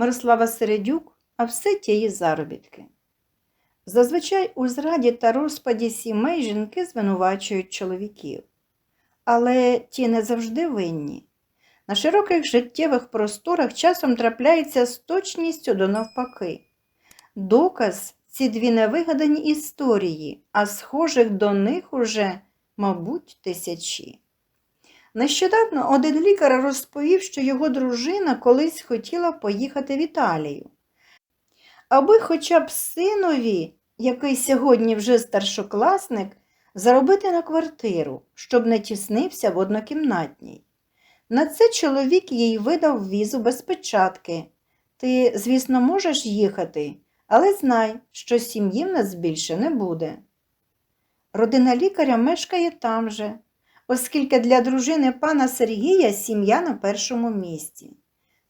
Мирослава Середюк, а все тієї заробітки. Зазвичай у зраді та розпаді сімей жінки звинувачують чоловіків. Але ті не завжди винні. На широких життєвих просторах часом трапляється з точністю до навпаки. Доказ ці дві невигадані історії, а схожих до них уже, мабуть, тисячі. Нещодавно один лікар розповів, що його дружина колись хотіла поїхати в Італію. Аби хоча б синові, який сьогодні вже старшокласник, заробити на квартиру, щоб не тіснився в однокімнатній. На це чоловік їй видав візу без печатки. Ти, звісно, можеш їхати, але знай, що сім'ї в нас більше не буде. Родина лікаря мешкає там же, оскільки для дружини пана Сергія сім'я на першому місці,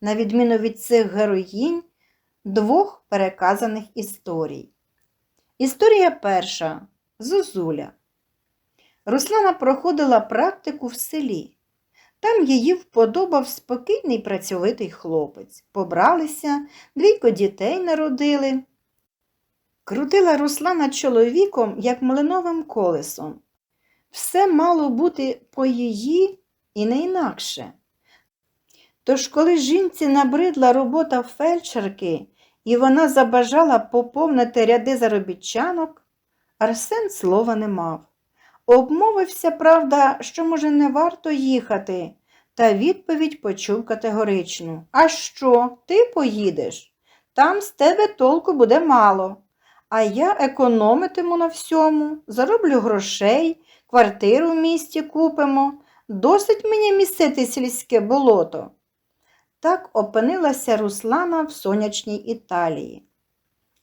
на відміну від цих героїнь двох переказаних історій. Історія перша Зозуля. Руслана проходила практику в селі. Там її вподобав спокійний працьовитий хлопець. Побралися, двійко дітей народили. Крутила Руслана чоловіком, як млиновим колесом. Все мало бути по її і не інакше. Тож, коли жінці набридла робота фельдшерки, і вона забажала поповнити ряди заробітчанок, Арсен слова не мав. Обмовився, правда, що, може, не варто їхати, та відповідь почув категоричну. А що, ти поїдеш? Там з тебе толку буде мало. А я економитиму на всьому, зароблю грошей, квартиру в місті купимо. Досить мені місити сільське болото. Так опинилася Руслана в сонячній Італії.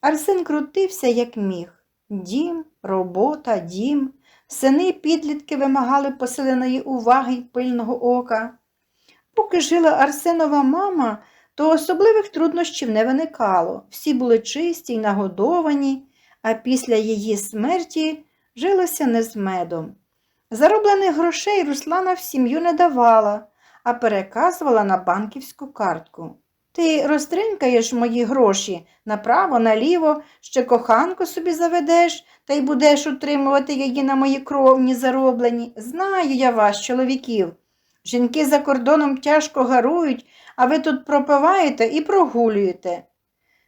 Арсен крутився, як міг. Дім, робота, дім. Сини підлітки вимагали посиленої уваги й пильного ока. Поки жила Арсенова мама, то особливих труднощів не виникало. Всі були чисті й нагодовані, а після її смерті жилося не з медом. Зароблених грошей Руслана в сім'ю не давала, а переказувала на банківську картку. Ти розтринкаєш мої гроші направо, наліво, ще коханку собі заведеш та й будеш утримувати її на мої кровні зароблені. Знаю я вас, чоловіків. Жінки за кордоном тяжко гарують, а ви тут пропиваєте і прогулюєте.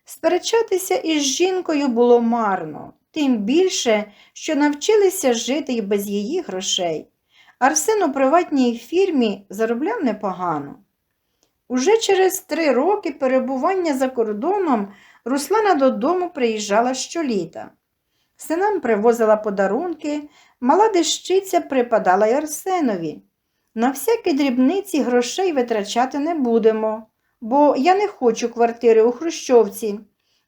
Сперечатися із жінкою було марно, тим більше, що навчилися жити й без її грошей. Арсен у приватній фірмі заробляв непогано. Уже через три роки перебування за кордоном Руслана додому приїжджала щоліта. Синам привозила подарунки, мала дещиця припадала й Арсенові. На всякі дрібниці грошей витрачати не будемо, бо я не хочу квартири у Хрущовці.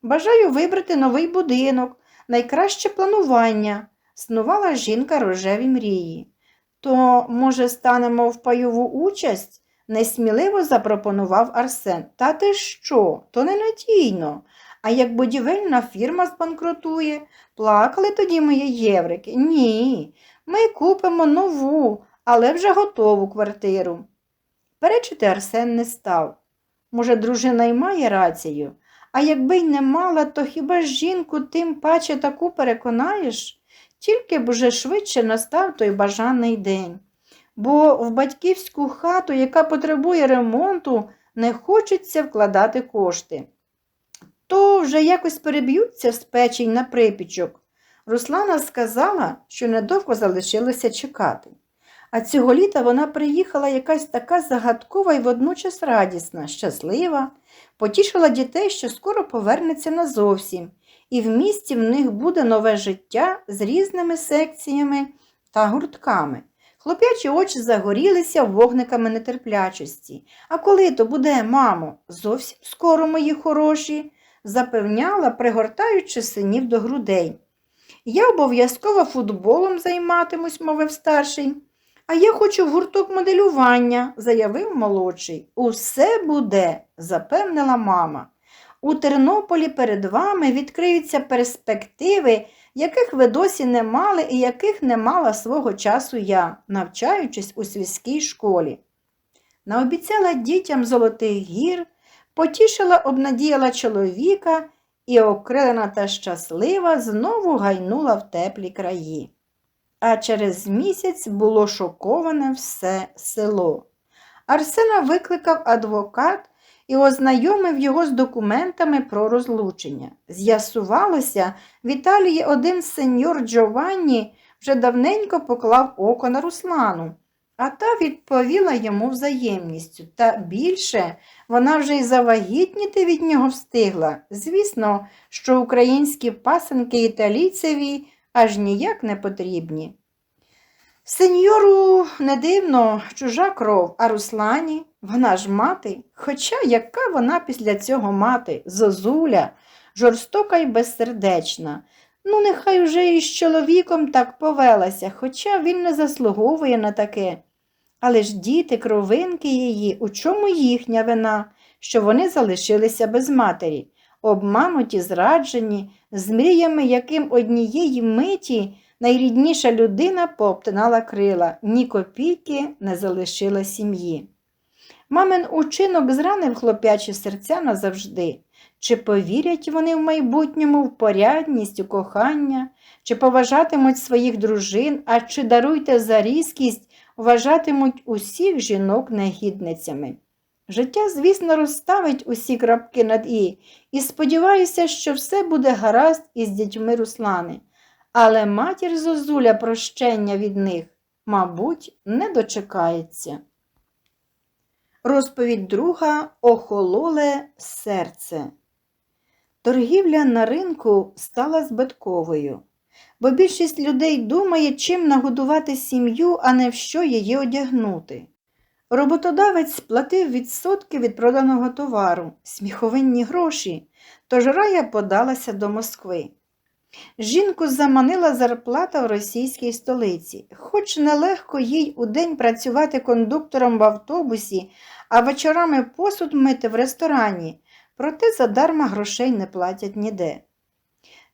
Бажаю вибрати новий будинок, найкраще планування, снувала жінка рожеві мрії. То, може, станемо в пайову участь? несміливо запропонував Арсен. Та ти що? То ненадійно. А як будівельна фірма збанкрутує, плакали тоді мої єврики. Ні, ми купимо нову, але вже готову квартиру. Перечити Арсен не став. Може, дружина й має рацію, а якби й не мала, то хіба ж жінку тим паче таку переконаєш? Тільки б уже швидше настав той бажаний день. Бо в батьківську хату, яка потребує ремонту, не хочеться вкладати кошти. То вже якось переб'ються з печень на припічок. Руслана сказала, що недовго залишилося чекати. А цього літа вона приїхала якась така загадкова і водночас радісна, щаслива, потішила дітей, що скоро повернеться назовсім, і в місті в них буде нове життя з різними секціями та гуртками. Хлоп'ячі очі загорілися вогниками нетерплячості. А коли то буде, мамо, зовсім скоро, мої хороші, запевняла, пригортаючи синів до грудей. Я обов'язково футболом займатимусь, мовив старший. А я хочу в гурток моделювання, заявив молодший. Усе буде, запевнила мама. У Тернополі перед вами відкриються перспективи, яких ви досі не мали і яких не мала свого часу я, навчаючись у сільській школі. Наобіцяла дітям золотих гір, потішила, обнадіяла чоловіка і, окрилена та щаслива, знову гайнула в теплі краї. А через місяць було шоковане все село. Арсена викликав адвокат і ознайомив його з документами про розлучення. З'ясувалося, в Італії один сеньор Джованні вже давненько поклав око на Руслану, а та відповіла йому взаємністю. Та більше вона вже й завагітніти від нього встигла. Звісно, що українські пасенки італійцеві аж ніяк не потрібні. Сеньору не дивно, чужа кров, а Руслані, вона ж мати. Хоча яка вона після цього мати, зозуля, жорстока й безсердечна. Ну, нехай уже із чоловіком так повелася, хоча він не заслуговує на таке. Але ж діти, кровинки її, у чому їхня вина, що вони залишилися без матері, обмануті, зраджені, з мріями, яким однієї миті найрідніша людина пообтинала крила, ні копійки не залишила сім'ї. Мамин учинок зранив хлоп'ячі серця назавжди. Чи повірять вони в майбутньому в порядність, у кохання, чи поважатимуть своїх дружин, а чи даруйте за різкість, вважатимуть усіх жінок негідницями. Життя, звісно, розставить усі крапки над і, і сподіваюся, що все буде гаразд із дітьми Руслани. Але матір Зозуля прощення від них, мабуть, не дочекається. Розповідь друга охололе серце. Торгівля на ринку стала збитковою, бо більшість людей думає, чим нагодувати сім'ю, а не в що її одягнути. Роботодавець сплатив відсотки від проданого товару, сміховинні гроші, тож рая подалася до Москви. Жінку заманила зарплата в російській столиці, хоч нелегко їй удень працювати кондуктором в автобусі, а вечорами посуд мити в ресторані, проте задарма грошей не платять ніде.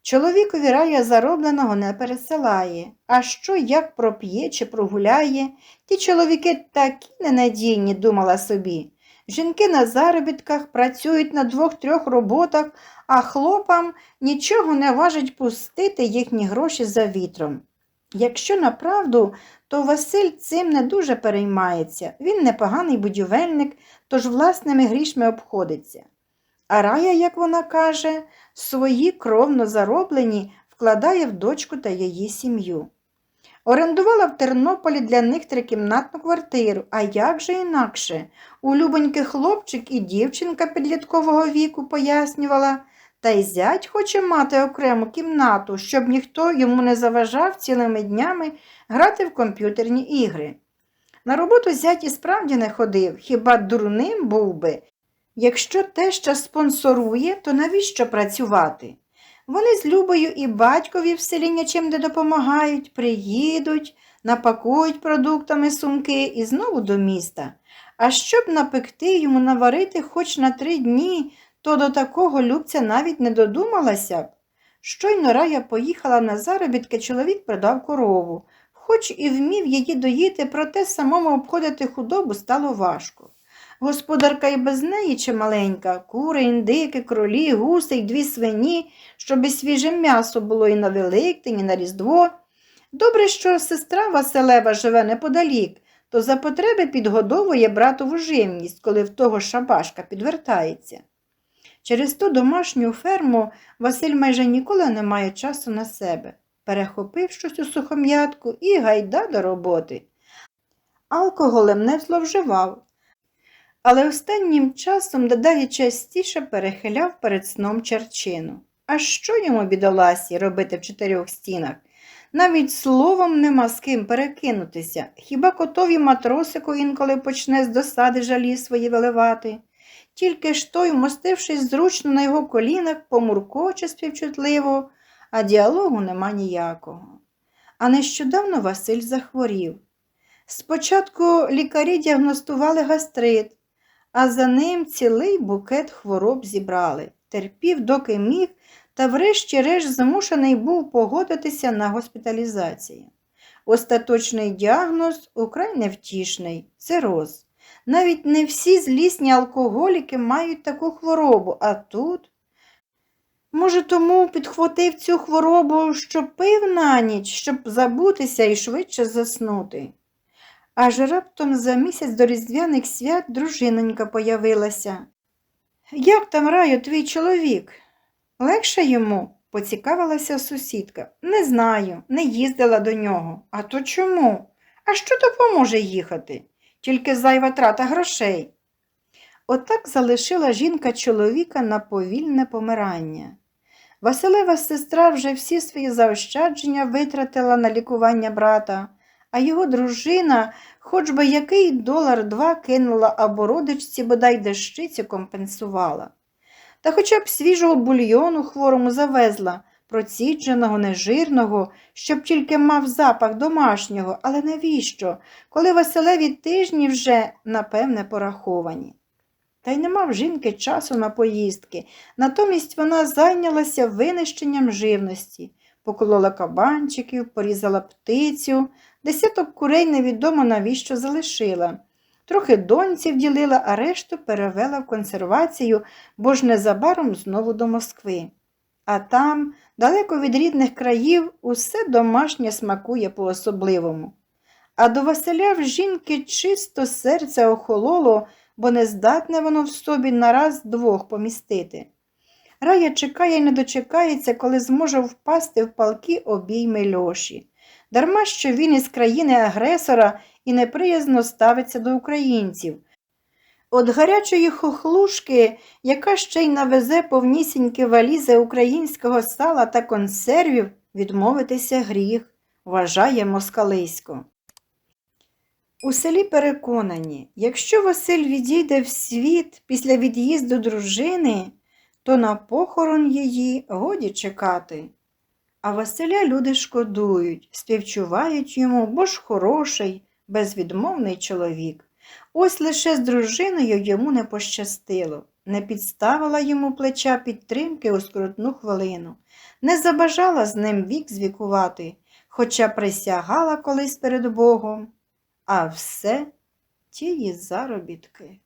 Чоловікові рая заробленого не пересилає, а що як проп'є чи прогуляє, ті чоловіки такі ненадійні, думала собі. Жінки на заробітках працюють на двох-трьох роботах, а хлопам нічого не важить пустити їхні гроші за вітром. Якщо направду, то Василь цим не дуже переймається. Він непоганий будівельник, тож власними грішми обходиться. А рая, як вона каже, свої кровно зароблені вкладає в дочку та її сім'ю. Орендувала в Тернополі для них трикімнатну квартиру, а як же інакше? Улюбенький хлопчик і дівчинка підліткового віку пояснювала, та й зять хоче мати окрему кімнату, щоб ніхто йому не заважав цілими днями грати в комп'ютерні ігри. На роботу зять і справді не ходив, хіба дурним був би. Якщо теща спонсорує, то навіщо працювати? Вони з Любою і батькові в селі нічим не допомагають, приїдуть, напакують продуктами сумки і знову до міста. А щоб напекти йому наварити хоч на три дні, то до такого любця навіть не додумалася б. Щойно рая поїхала на заробітки, чоловік продав корову, хоч і вмів її доїти, проте самому обходити худобу стало важко. Господарка і без неї чималенька, кури, індики, кролі, гуси й дві свині, щоб і свіже м'ясо було і на Великдень, і на Різдво. Добре, що сестра Василева живе неподалік, то за потреби підгодовує братову живність, коли в того шабашка підвертається. Через ту домашню ферму Василь майже ніколи не має часу на себе. Перехопив щось у сухом'ятку і гайда до роботи. Алкоголем не зловживав, але останнім часом дедалі частіше перехиляв перед сном черчину. А що йому, бідоласі, робити в чотирьох стінах? Навіть словом нема з ким перекинутися, хіба котові матросику інколи почне з досади жалі свої виливати. Тільки ж той, вмостившись зручно на його колінах, помуркоче співчутливо, а діалогу нема ніякого. А нещодавно Василь захворів. Спочатку лікарі діагностували гастрит, а за ним цілий букет хвороб зібрали. Терпів, доки міг, та врешті-решт змушений був погодитися на госпіталізацію. Остаточний діагноз украй невтішний – цироз. Навіть не всі злісні алкоголіки мають таку хворобу, а тут. Може, тому підхватив цю хворобу, що пив на ніч, щоб забутися і швидше заснути. Аж раптом за місяць до різдвяних свят дружинонька появилася. Як там раю твій чоловік? Легше йому? поцікавилася сусідка. Не знаю, не їздила до нього. А то чому? А що допоможе їхати? Тільки зайва трата грошей. Отак залишила жінка чоловіка на повільне помирання. Василева сестра вже всі свої заощадження витратила на лікування брата, а його дружина, хоч би який долар два кинула або родичці, бодай дещицю компенсувала. Та хоча б свіжого бульйону хворому завезла, процідженого, нежирного, щоб тільки мав запах домашнього, але навіщо, коли Василеві тижні вже, напевне, пораховані. Та й не мав жінки часу на поїздки, натомість вона зайнялася винищенням живності, поколола кабанчиків, порізала птицю, десяток курей невідомо навіщо залишила. Трохи доньці вділила, а решту перевела в консервацію, бо ж незабаром знову до Москви. А там, далеко від рідних країв, усе домашнє смакує по-особливому. А до Василя в жінки чисто серце охололо, бо не здатне воно в собі нараз двох помістити. Рая чекає й не дочекається, коли зможе впасти в палки обійми льоші. Дарма що він із країни агресора і неприязно ставиться до українців. От гарячої хохлушки, яка ще й навезе повнісінькі валізи українського сала та консервів, відмовитися гріх, вважає москалисько. У селі переконані, якщо Василь відійде в світ після від'їзду дружини, то на похорон її годі чекати. А Василя люди шкодують, співчувають йому, бо ж хороший, безвідмовний чоловік. Ось лише з дружиною йому не пощастило, не підставила йому плеча підтримки у скрутну хвилину, не забажала з ним вік звікувати, хоча присягала колись перед Богом, а все тії заробітки.